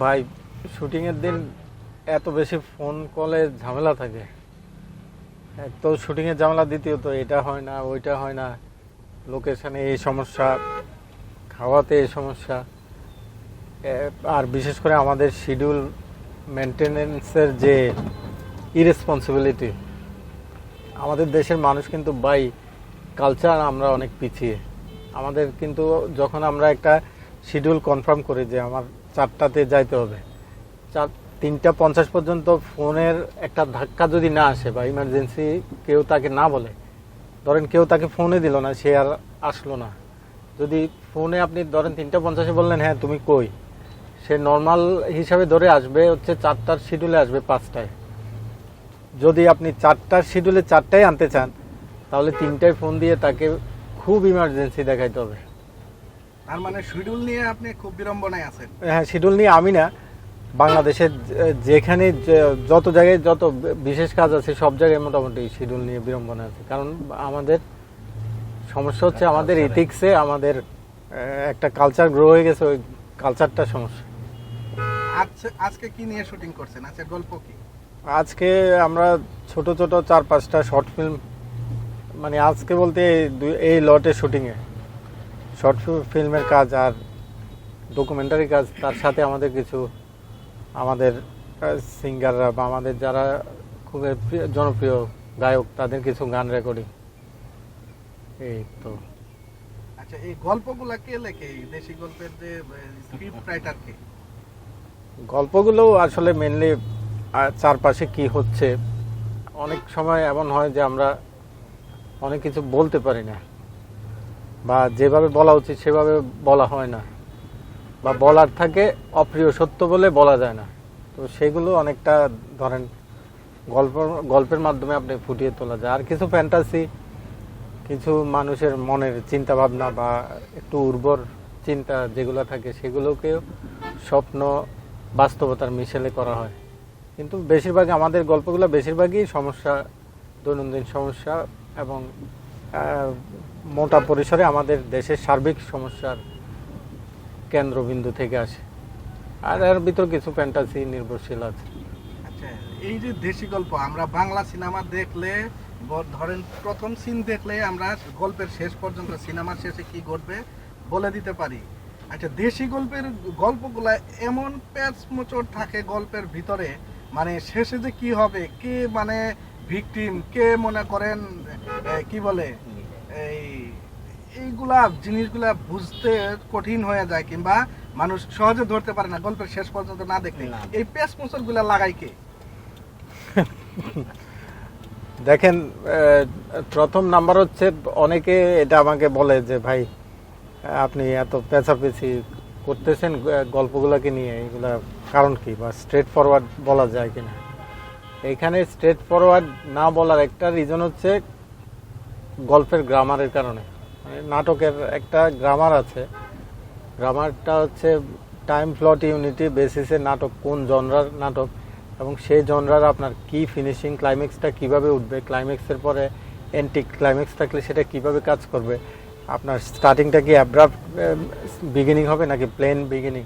ভাই শুটিংয়ের দিন এত বেশি ফোন কলে ঝামেলা থাকে। তো শুটিংয়ের ঝামেলা দ্বিতীয়ত, এটা হয় না, ওইটা হয় না। লোকেশনে এই সমস্যা, খাওয়াতে এই সমস্যা। আর বিশেষ করে আমাদের শিডিউল মেনটেনেন্সের যে ইরেসপন্সিবিলিটি আমাদের দেশের মানুষ কিন্তু বাই কালচার আমরা অনেক পিছিয়ে। আমাদের কিন্তু যখন আমরা একটা শিডিউল কনফার্ম করি যে আমার চারটাতে যাইতে হবে, চার, তিনটা পঞ্চাশ পর্যন্ত ফোনের একটা ধাক্কা যদি না আসে বা ইমার্জেন্সি কেউ তাকে না বলে, ধরেন কেউ তাকে ফোনে দিল না, সে আর আসলো না। যদি ফোনে আপনি ধরেন তিনটা পঞ্চাশে বললেন হ্যাঁ তুমি কই? সে নর্মাল হিসাবে ধরে আসবে, হচ্ছে চারটার শিডিউলে আসবে পাঁচটায়। যদি আপনি চারটার শিডিউলে চারটায় আনতে চান, তাহলে তিনটায় ফোন দিয়ে তাকে খুব ইমার্জেন্সি দেখাইতে হবে। তার মানে শিডিউল নিয়ে আপনি খুব বিড়ম্বনায় আছেন। হ্যাঁ শিডিউল নিয়ে আমি না। বাংলাদেশের যেখানে যত জায়গায় যত বিশেষ কাজ আছে সব জায়গায় মোটামুটি শিডিউল নিয়ে বিড়ম্বনা আছে। কারণ আমাদের সমস্যা হচ্ছে আমাদের ইথিক্সে আমাদের একটা কালচার গ্রো হয়ে গেছে ওই কালচারটা সমস্যা। আজকে আজকে কি নিয়ে শুটিং করছেন? আজকে গল্প কি? আজকে আমরা ছোট ছোট চার পাঁচটা শর্ট ফিল্ম মানে আজকে বলতে এই লটে শুটিংয়ে। শর্ট ফিল্মের কাজ আর ডকুমেন্টারি কাজ তার সাথে আমাদের কিছু আমাদের সিঙ্গাররা বা আমাদের যারা খুবই প্রিয়- জনপ্রিয় গায়ক তাদের কিছু গান রেকর্ডিং এই তো। আচ্ছা এই গল্পগুলা কে লেখে? দেশি গল্পের যে স্ক্রিপ্ট রাইটার কে? গল্পগুলো আসলে মেনলি চারপাশে কি হচ্ছে? অনেক সময় এমন হয় যে আমরা অনেক কিছু বলতে পারি না। বা যেভাবে বলা উচিত সেভাবে বলা হয় না। বা বলার থাকে অপ্রিয় সত্য বলে বলা যায় না। তো সেগুলো অনেকটা ধরেন গল্প, গল্পের মাধ্যমে আপনি ফুটিয়ে তোলা যায়। আর কিছু ফ্যান্টাসি কিছু মানুষের মনের চিন্তা ভাবনা বা একটু উর্বর চিন্তা যেগুলো থাকে সেগুলোকেও স্বপ্ন বাস্তবতার মিশেলে করা হয়। কিন্তু বেশিরভাগ আমাদের গল্পগুলো বেশিরভাগই সমস্যা, দৈনন্দিন সমস্যা এবং মোটা পরিসরে আমাদের দেশের সার্বিক সমস্যার কেন্দ্রবিন্দু থেকে আসে। আর এর ভিতর কিছু ফ্যান্টাসি নির্ভরশীল আছে। আচ্ছা এই যে দেশি গল্প, আমরা বাংলা সিনেমা দেখলে ধরেন প্রথম সিন দেখলে আমরা গল্পের শেষ পর্যন্ত সিনেমার শেষে কি ঘটবে বলে দিতে পারি। আচ্ছা দেশি গল্পের গল্পগুলা এমন প্যাচ মোচড় থাকে গল্পের ভিতরে মানে শেষে যে কি হবে, কে মানে ভিকটিম কে মনে করেন কি বলে এই এইগুলা জিনিসগুলা বুঝতে কঠিন হয়ে যায় কিংবা মানুষ সহজে ধরতে পারে না গল্পের শেষ পর্যন্ত না দেখলে। না। এই পেসগুলা লাগাই কে? দেখেন প্রথম নাম্বার হচ্ছে অনেকে এটা আমাকে বলে যে ভাই আপনি এত পেঁচাপেচি করতেছেন গল্পগুলোকে নিয়ে এগুলা কারণ কি? বা স্ট্রেট ফরওয়ার্ড বলা যায় কিনা? এখানে স্ট্রেট ফরওয়ার্ড না বলার একটা রিজন হচ্ছে গল্পের গ্রামারের কারণে। মানে নাটকের একটা গ্রামার আছে। গ্রামারটা হচ্ছে টাইম প্লট ইউনিটি বেসিসে নাটক, কোন জনরার নাটক এবং সেই জনরার আপনার কি ফিনিশিং ক্লাইম্যাক্সটা কীভাবে উঠবে ক্লাইম্যাক্সের পরে এন্টি ক্লাইম্যাক্স থাকলে সেটা কীভাবে কাজ করবে, আপনার স্টার্টিংটা কি অ্যাব্রাপ্ট বিগিনিং হবে নাকি প্লেন বিগিনিং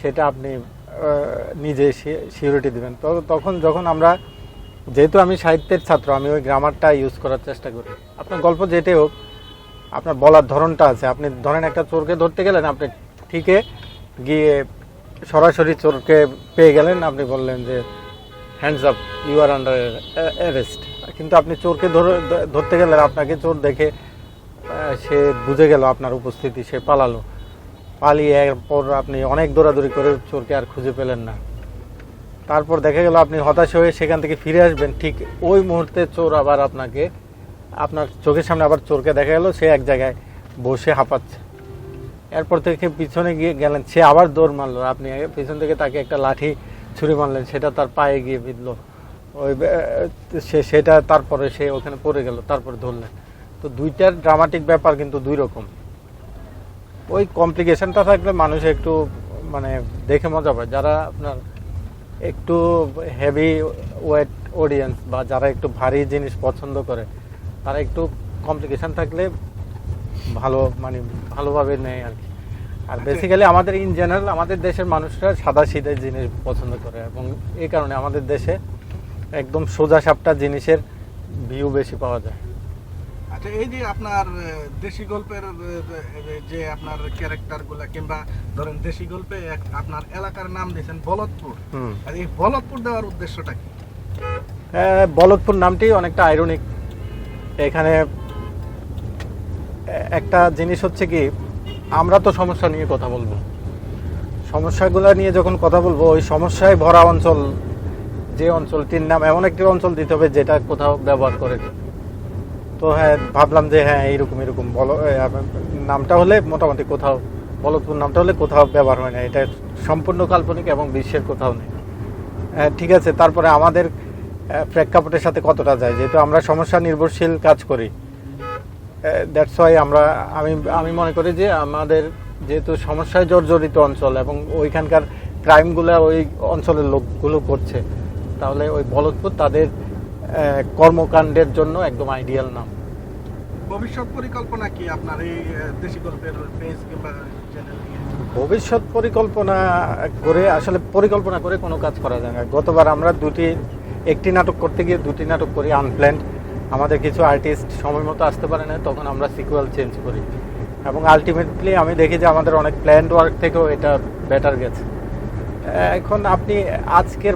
সেটা আপনি নিজে সিউরিটি দেবেন। তো তখন যখন আমরা যেহেতু আমি সাহিত্যের ছাত্র, আমি ওই গ্রামারটা ইউজ করার চেষ্টা করি। আপনার গল্প যেটাই হোক, আপনার বলার ধরনটা আছে। আপনি ধরেন একটা চোরকে ধরতে গেলেন, আপনি ঠিকে গিয়ে সরাসরি চোরকে পেয়ে গেলেন, আপনি বললেন যে hands up you are under arrest কিন্তু আপনি চোরকে ধরে- ধরতে গেলেন, আপনাকে চোর দেখে সে বুঝে গেল আপনার উপস্থিতি, সে পালালো। পালিয়ে এরপর আপনি অনেক দৌড়াদৌড়ি করে চোরকে আর খুঁজে পেলেন না। তারপর দেখা গেল আপনি হতাশ হয়ে সেখান থেকে ফিরে আসবেন, ঠিক ওই মুহূর্তে চোর আবার আপনাকে, আপনার চোখের সামনে আবার চোরকে দেখা গেল, সে এক জায়গায় বসে হাঁপাচ্ছে। এরপর থেকে পিছনে গিয়ে গেলেন, সে আবার দৌড় মারলো, আপনি পিছন থেকে তাকে একটা লাঠি ছুরি মারলেন, সেটা তার পায়ে গিয়ে বিঁধলো। ওই সে, সেটা তারপরে সে ওখানে পড়ে গেল, তারপরে ধরলেন। তো দুইটার ড্রামাটিক ব্যাপার কিন্তু দুই রকম। ওই কমপ্লিকেশনটা থাকলে মানুষ একটু মানে দেখে মজা পায়। যারা আপনার একটু হেভি ওয়েট অডিয়েন্স বা যারা একটু ভারী জিনিস পছন্দ করে তারা একটু কমপ্লিকেশন থাকলে ভালো মানে ভালোভাবে নেয় আর কি। আর বেসিক্যালি আমাদের ইন জেনারেল আমাদের দেশের মানুষরা সাদা সিধে জিনিস পছন্দ করে এবং এই কারণে আমাদের দেশে একদম সোজা সাপটা জিনিসের ভিউ বেশি পাওয়া যায়। আচ্ছা এই যে আপনার দেশি গল্পের যে আপনার ক্যারেক্টারগুলা কিংবা ধরেন দেশি গল্পে এক- আপনার এলাকার নাম দিয়েছেন বলদপুর। আর এই বলদপুর দেওয়ার উদ্দেশ্যটা কি? বলদপুর নামটি অনেকটা আইরনিক এখানে একটা জিনিস হচ্ছে কি আমরা তো সমস্যা নিয়ে কথা বলব। সমস্যাগুলো নিয়ে যখন কথা বলব ওই সমস্যায় ভরা অঞ্চল যে অঞ্চলটির নাম এমন একটি অঞ্চল দিতে হবে যেটা কোথাও ব্যবহার করে তো হ্যাঁ ভাবলাম যে হ্যাঁ এইরকম এরকম বলো নামটা হলে মোটামুটি কোথাও বলদপুর নামটা হলে কোথাও ব্যবহার হয় না এটা সম্পূর্ণ কাল্পনিক এবং বিশ্বের কোথাও নেই। হ্যাঁ, ঠিক আছে তারপরে আমাদের প্রেক্ষাপটের সাথে কতটা যায়? যেহেতু আমরা সমস্যা নির্ভরশীল কাজ করি দ্যাটস ওয়াই আমরা আমি আমি মনে করি যে আমাদের যেহেতু সমস্যায় জর্জরিত অঞ্চল এবং ওইখানকার ক্রাইমগুলো ওই অঞ্চলের লোকগুলো করছে তাহলে ওই বলদপুর তাদের কর্মকাণ্ডের জন্য একদম আইডিয়াল নাম। ভবিষ্যৎ পরিকল্পনা কি আপনার এই দেশি গল্পের পেজ ভবিষ্যৎ পরিকল্পনা করে, আসলে পরিকল্পনা করে কোনো কাজ করা যায় না। গতবার আমরা দুটি, একটি নাটক করতে গিয়ে দুটি নাটক করি আনপ্ল্যান্ড আমাদের কিছু আর্টিস্ট সময় মতো আসতে পারে না, তখন আমরা সিকুয়াল চেঞ্জ করি। এবং আলটিমেটলি আমি দেখি যে আমাদের অনেক প্ল্যান্ড ওয়ার্ক থেকেও এটা বেটার গেছে। এখন আপনি আজকের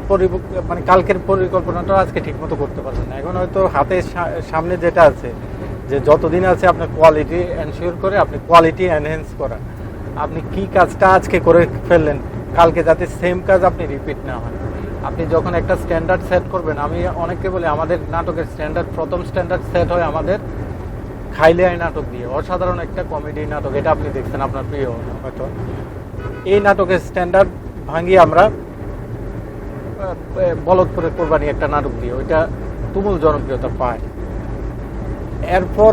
মানে কালকের পরিকল্পনাটা আজকে ঠিকমতো করতে পারবেন না। এখন হয়তো হাতের সামনে যেটা আছে যে যতদিন আছে আপনার কোয়ালিটি এনশিওর করে আপনি কোয়ালিটি এনহেন্স করা আপনি কি কাজটা আজকে করে ফেললেন, কালকে যাতে সেম কাজ আপনি রিপিট না হয় আপনি যখন একটা স্ট্যান্ডার্ড সেট করবেন, আমি অনেককে বলি, আমাদের নাটকের স্ট্যান্ডার্ড প্রথম স্ট্যান্ডার্ড সেট হয় আমাদের খাইলে আই নাটক দিয়ে, অসাধারণ একটা কমেডি নাটক, এটা আপনি দেখছেন আপনার প্রিয় হয়তো। এই নাটকের স্ট্যান্ডার্ড ভাঙিয়ে আমরা বলদপুরের কোরবানি একটা নাটক দিয়ে, ওইটা তুমুল জনপ্রিয়তা পায়। এরপর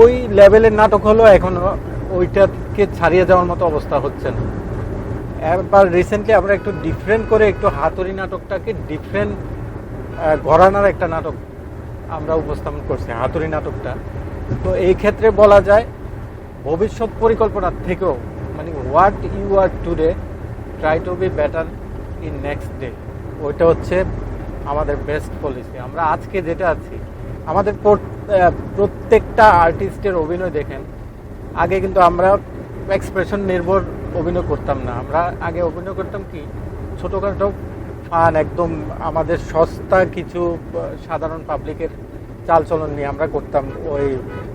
ওই লেভেলের নাটক হলো এখন, ওইটাকে ছাড়িয়ে যাওয়ার মতো অবস্থা হচ্ছে না। এবার রিসেন্টলি আমরা একটু ডিফারেন্ট করে একটু হাতুড়ি নাটকটাকে ডিফারেন্ট ঘরানার একটা নাটক আমরা উপস্থাপন করছি, হাতুড়ি নাটকটা। তো এই ক্ষেত্রে বলা যায়, ভবিষ্যৎ পরিকল্পনার থেকেও মানে what you are today try to be better in next day ওইটা হচ্ছে আমাদের বেস্ট পলিসি আমরা আজকে যেটা আছি আমাদের প্রত্যেকটা আর্টিস্টের অভিনয় দেখেন। আগে কিন্তু আমরা এক্সপ্রেশন নির্ভর অভিনয় করতাম না। আমরা আগে অভিনয় করতাম কি? ছোটোখাটো ফান একদম আমাদের সস্তা কিছু সাধারণ পাবলিকের চালচলন নিয়ে আমরা করতাম। ওই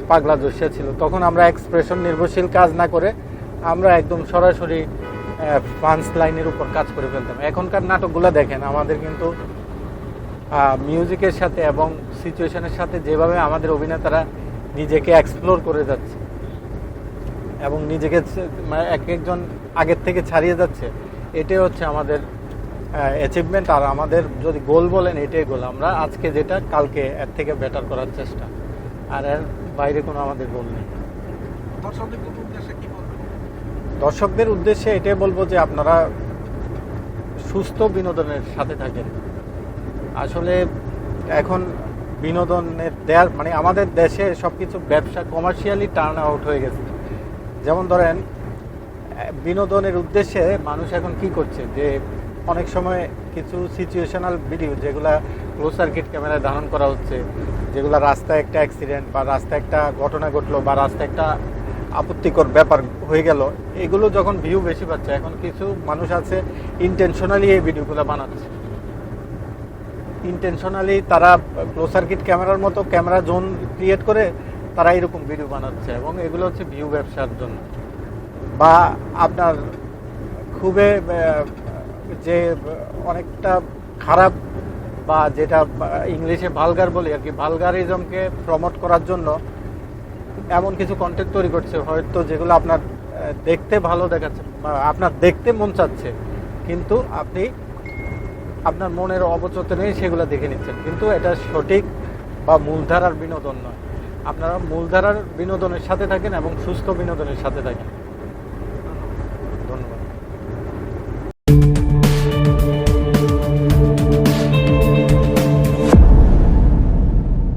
পাগলা জোশিয়া ছিল। তখন আমরা এক্সপ্রেশন নির্ভরশীল কাজ না করে আমরা একদম সরাসরি পাঞ্চ লাইনের উপর কাজ করে ফেলতাম। এখনকার নাটকগুলো দেখেন, আমাদের কিন্তু মিউজিকের সাথে এবং সিচুয়েশনের সাথে যেভাবে আমাদের অভিনেতারা নিজেকে এক্সপ্লোর করে যাচ্ছে এবং নিজেকে মানে এক একজন আগের থেকে ছাড়িয়ে যাচ্ছে এটাই হচ্ছে আমাদের অ্যাচিভমেন্ট আর আমাদের যদি গোল বলেন এটাই গোল আমরা আজকে যেটা কালকে এর থেকে বেটার করার চেষ্টা। আর এর বাইরে কোনো আমাদের গোল নেই। দর্শকদের উদ্দেশ্যে দর্শকদের এটাই বলব যে আপনারা সুস্থ বিনোদনের সাথে থাকেন। আসলে এখন বিনোদনের দেয়ার মানে আমাদের দেশে সব কিছু ব্যবসা কমার্শিয়ালি টার্ন আউট হয়ে গেছে। যেমন ধরেন, বিনোদনের উদ্দেশ্যে মানুষ এখন কি করছে যে, অনেক সময় কিছু সিচুয়েশনাল ভিডিও যেগুলা ক্লোজ সার্কিট ক্যামেরায় ধারণ করা হচ্ছে, যেগুলো রাস্তায় একটা অ্যাক্সিডেন্ট বা রাস্তায় একটা ঘটনা ঘটলো বা রাস্তায় একটা আপত্তিকর ব্যাপার হয়ে গেল, এগুলো যখন ভিউ বেশি পাচ্ছে, এখন কিছু মানুষ আছে ইন্টেনশনালি এই ভিডিওগুলো বানাচ্ছে। ইন্টেনশনালি তারা ক্লোজ সার্কিট ক্যামেরার মতো ক্যামেরা জোন ক্রিয়েট করে তারা এরকম ভিডিও বানাচ্ছে এবং এগুলো হচ্ছে ভিউ ব্যবসার জন্য। বা আপনার খুবই যে অনেকটা খারাপ বা যেটা ইংলিশে ভালগার বলি আর কি ভালগারিজমকে প্রমোট করার জন্য এমন কিছু কন্টেন্ট তৈরি করছে। হয়তো যেগুলো আপনার দেখতে ভালো দেখাচ্ছে আপনার দেখতে মন চাচ্ছে, কিন্তু আপনি আপনার মনের অবচেতনেই সেগুলো দেখে নিচ্ছেন। কিন্তু এটা সঠিক বা মূলধারার বিনোদন নয়। আপনারা মূলধারার বিনোদনের সাথে থাকেন এবং সুস্থ বিনোদনের সাথে থাকেন।